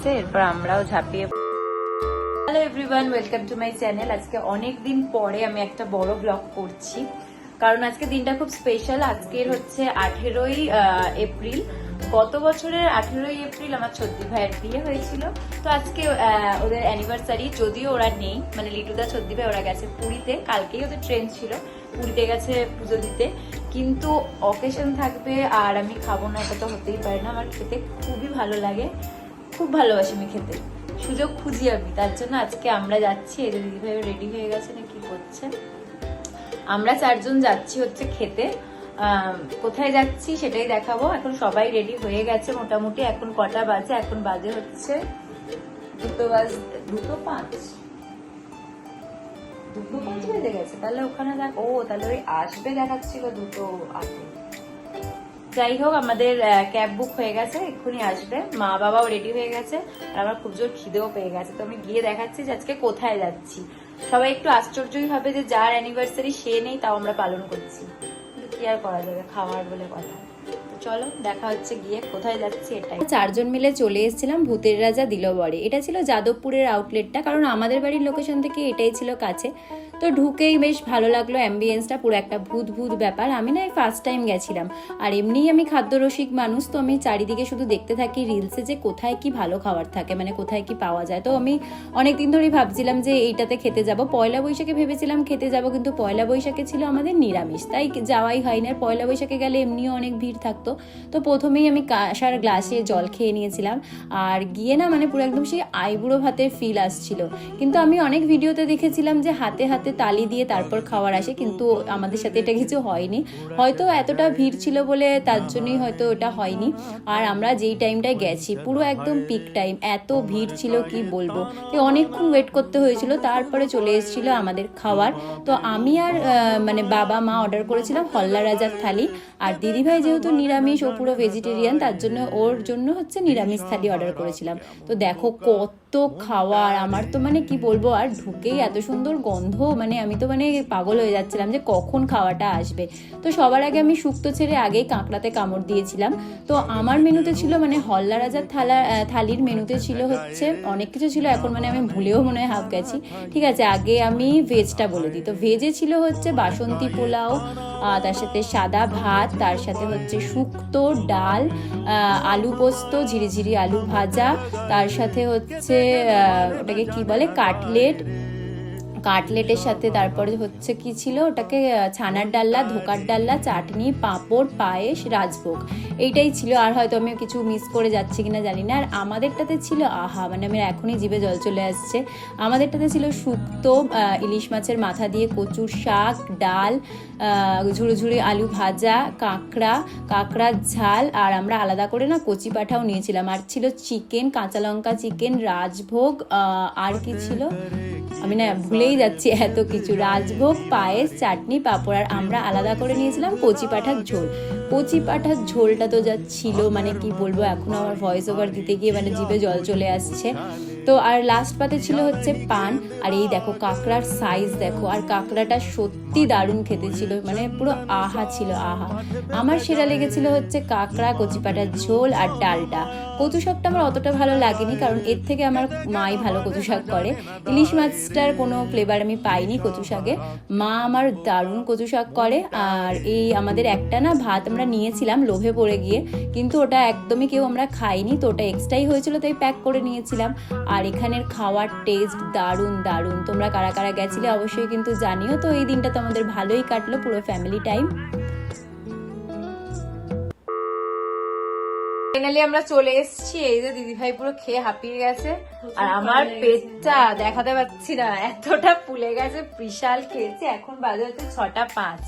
দিচ্ছে এরপর আমরাও ঝাঁপিয়ে hello everyone welcome to my channel আজকে অনেক দিন পরে আমি একটা বড় ব্লগ করছি। কারণ আজকে দিনটা খুব স্পেশাল আজকের হচ্ছে আঠেরোই এপ্রিল। গত বছরের আঠেরোই এপ্রিল আমার ছদ্দি ভাইয়ের বিয়ে হয়েছিল। তো আজকে ওদের অ্যানিভার্সারি যদিও ওরা নেই মানে লিটুদা ছদ্দি ভাই, ওরা গেছে পুরীতে। কালকেই ওদের ট্রেন ছিল, পুরীতে গেছে পুজো দিতে। কিন্তু অকেশন থাকবে আর আমি খাব না এটা তো হতেই পারে না। আমার খেতে খুবই ভালো লাগে। খুব ভালোবাসি আমি খেতে। সুযোগ খুঁজি আমি। তার জন্য আজকে আমরা যাচ্ছি। এই যে দিদিভাই রেডি হয়ে গেছে না কি করছে? আমরা চারজন যাচ্ছি হচ্ছে খেতে। কোথায় যাচ্ছি সেটাই দেখাবো। এখন সবাই রেডি হয়ে গেছে মোটামুটি। এখন কটা বাজে? এখন বাজে হচ্ছে দুটো বাজ, দুটো পাঁচ? দুটো পাঁচ বেজে গেছে। তাহলে ওখানে দেখ ও, তাহলে ওই আসবে দেখাচ্ছিল দুটো আগে। যাই হোক আমাদের ক্যাব বুক হয়ে গেছে, এক্ষুনি আসবে। মা বাবাও রেডি হয়ে গেছে, আর আমার খুব জোর খিদেও পেয়ে গেছে। তো আমি গিয়ে দেখাচ্ছি যে আজকে কোথায় যাচ্ছি। সবাই একটু আশ্চর্যই হবে যে যার অ্যানিভার্সারি সে নেই, তাও আমরা পালন করছি। কি আর করা যাবে, খাওয়ার বলে কথা। চলো, দেখা হচ্ছে গিয়ে, কোথায় যাচ্ছি এটাই। চারজন মিলে চলে এসেছিলাম ভূতের রাজা দিলবরে এটা ছিল যাদবপুরের আউটলেটটা কারণ আমাদের বাড়ির লোকেশন থেকে এটাই ছিল কাছে। তো ঢুকেই বেশ ভালো লাগল অ্যাম্বিয়েন্সটা পুরো একটা ভূত ভূত ব্যাপার। আমি না ফার্স্ট টাইম গেছিলাম। আর এমনিই আমি খাদ্যরসিক মানুষ, তো আমি চারিদিকে শুধু দেখতে থাকি রিলসে যে কোথায় কি ভালো খাবার থাকে মানে কোথায় কি পাওয়া যায়। তো আমি অনেক দিন ধরেই ভাবছিলাম যে এইটাতে খেতে যাব। পয়লা বৈশাখে ভেবেছিলাম খেতে যাব, কিন্তু পয়লা বৈশাখে ছিল আমাদের নিরামিষ। তাই যাওয়াই হয়নি। আর পয়লা বৈশাখে গেলে এমনিও অনেক ভিড় থাকতো। তো প্রথমেই আমি কাঁসার গ্লাসে জল খেয়ে নিয়েছিলাম। আর গিয়ে না মানে পুরো একদম সেই আইবুড়ো ভাতের ফিল আসছিল। কিন্তু আমি অনেক ভিডিওতে দেখেছিলাম যে হাতে হাতে তালি দিয়ে তারপর খাওয়ার আসে, কিন্তু আমাদের সাথে এটা কিছু হয়নি। হয়তো এতটা ভিড় ছিল বলে তার জন্যই হয়তো ওটা হয়নি। আর আমরা যেই টাইমটায় গেছি, পুরো একদম পিক টাইম এত ভিড় ছিল কি বলব? তো অনেকক্ষণ ওয়েট করতে হয়েছিল, তারপরে চলে এসেছিল আমাদের খাওয়ার। তো আমি আর মানে বাবা মা অর্ডার করেছিলাম হল্লা রাজার থালি। আর দিদিভাই যেহেতু নিরামিষ ও পুরো ভেজিটেরিয়ান তার জন্য ওর জন্য হচ্ছে নিরামিষ থালি অর্ডার করেছিলাম। তো দেখো কত খাওয়ার, আমার তো মানে কি বলব, আর ঢুকেই এত সুন্দর গন্ধ মানে আমি তো মানে পাগল হয়ে যাচ্ছিলাম যে কখন খাওয়াটা আসবে। তো সবার আগে আমি শুক্তো ছেড়ে আগেই কাঁকড়াতে কামড় দিয়েছিলাম। তো আমার মেনুতে ছিল মানে হল্লা রাজার থালা থালির মেনুতে ছিল হচ্ছে অনেক কিছু ছিল, এখন মানে আমি ভুলেও মনে হয় হাফ গেছি। ঠিক আছে, আগে আমি ভেজটা বলে দিই। তো ভেজে ছিল হচ্ছে বাসন্তী পোলাও তার সাথে সাদা ভাত, তার সাথে হচ্ছে শুক্তো ডাল আলু পোস্ত ঝিরিঝিরি আলু ভাজা তার সাথে হচ্ছে ওটাকে কি বলে কাটলেট কাটলেটের সাথে তারপরে হচ্ছে কি ছিল? ওটাকে ছানার ডাল্লা ধোকার ডাল্লা চাটনি পাঁপড় পায়েস রাজভোগ। এইটাই ছিল। আর হয়তো আমি কিছু মিস করে যাচ্ছি কিনা জানি না। আর আমাদেরটাতে ছিল আহা মানে আমার এখনই জিভে জল চলে আসছে। আমাদেরটাতে ছিল শুক্তো ইলিশ মাছের মাথা দিয়ে কচুর শাক ডাল আহ, ঝুড়ি আলু ভাজা কাঁকড়া কাঁকড়ার ঝাল আর আমরা আলাদা করে না কচি পাঠাও নিয়েছিলাম। আর ছিল চিকেন কাঁচা লঙ্কা চিকেন রাজভোগ আর কি ছিল? আমি না ভুলেই যাচ্ছি, এত কিছু। রাজভোগ, পায়েস, চাটনি, পাঁপড়, আর আমরা আলাদা করে নিয়েছিলাম কচি পাঠার ঝোল। কচি পাঠার ঝোলটা তো যা ছিল মানে কি বলব, এখন আমার ভয়েস ওভার দিতে গিয়ে মানে জিভে জল চলে আসছে। তো আর লাস্ট পাতে ছিল হচ্ছে পান। আর এই দেখো কাঁকড়ার সাইজ দেখো, আর কাঁকড়াটা সত্যি দারুণ খেতে ছিল মানে পুরো আহা ছিল, আহা। আমার সেরা লেগেছিল হচ্ছে কাঁকড়া কচি পাটার ঝোল আর ডালটা। কচু শাকটা আমার অতটা ভালো লাগেনি, কারণ এর থেকে আমার মাই ভালো কচু শাক করে। ইলিশ মাছটার কোনো ফ্লেভার আমি পাইনি কচু শাকে। মা আমার দারুণ কচু শাক করে, আর এই আমাদের একটা না ভাত আমরা নিয়েছিলাম লোভে পড়ে গিয়ে, কিন্তু ওটা একদমই কেউ আমরা খাইনি, তো ওটা এক্সট্রাই হয়েছিল, তাই প্যাক করে নিয়েছিলাম। আর এখানের খাওয়ার টেস্ট দারুণ দারুণ। তোমরা কারা কারা গেছিলে অবশ্যই কিন্তু জানিও। তো এই দিনটা তোমাদের ভালোই কাটলো পুরো ফ্যামিলি টাইম ফাইনালি আমরা চলে এসেছি। এই যে দিদি ভাই পুরো খেয়ে হাঁপিয়ে গেছে। আর আমার পেটটা দেখাতে পাচ্ছি না। এতটা ফুলে গেছে বিশাল খেয়েছি। এখন বাজে হচ্ছে ছটা পাঁচ।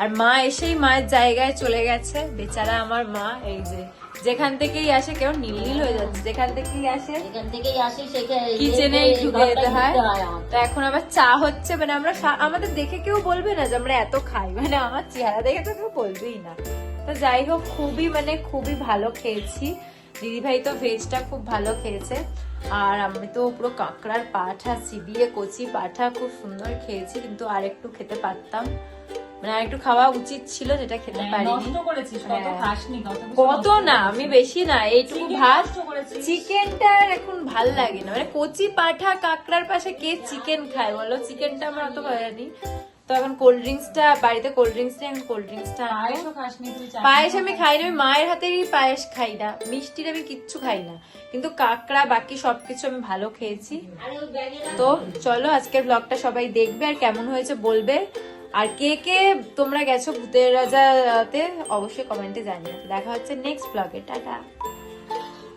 আর মা এসেই মায়ের জায়গায় চলে গেছে। বেচারা আমার মা এই যে যেখান থেকেই আসে কেউ নীল নীল হয়ে যাচ্ছে। যেখান থেকেই আসে এখান থেকেই আসি কিচেনে ঢুকে যেতে হয়। তো এখন আবার চা হচ্ছে মানে আমরা আমাদের দেখে কেউ বলবে না যে আমরা এত খাই। মানে আমার চেহারা দেখে তো কেউ বলবেই না। তো যাই হোক খুবই মানে খুবই ভালো খেয়েছি। দিদিভাই তো ভেজটা খুব ভালো খেয়েছে। আর আমি তো পুরো কাঁকড়ার পাঠা চিবিয়ে কচি পাঠা খুব সুন্দর খেয়েছি কিন্তু আর একটু খেতে পারতাম। মানে আর একটু খাওয়া উচিত ছিল যেটা খেতে হ্যাঁ, পারিনি। কত হ্যাঁ। কিছু না আমি বেশি না এইটুকু ভাত। চিকেনটা এখন ভালো লাগে না। মানে কচি পাঠা কাঁকড়ার পাশে কে চিকেন খায় বলো? চিকেনটা আমরা অত জানি তো এখন কোল্ড ড্রিঙ্কসটা বাড়িতে কোল্ড ড্রিঙ্কস নেই এখন কোল্ড ড্রিঙ্কসটা পায়েস আমি খাই না আমি মায়ের হাতেরই পায়েস খাই না। মিষ্টির আমি কিচ্ছু খাই না। কিন্তু কাঁকড়া বাকি সবকিছু আমি ভালো খেয়েছি। তো চলো আজকের ব্লগটা সবাই দেখবে আর কেমন হয়েছে বলবে। আর কে কে তোমরা গেছো ভূতের রাজাতে, অবশ্যই কমেন্টে জানিয়ে দেখা হচ্ছে নেক্সট ব্লগে টাটা।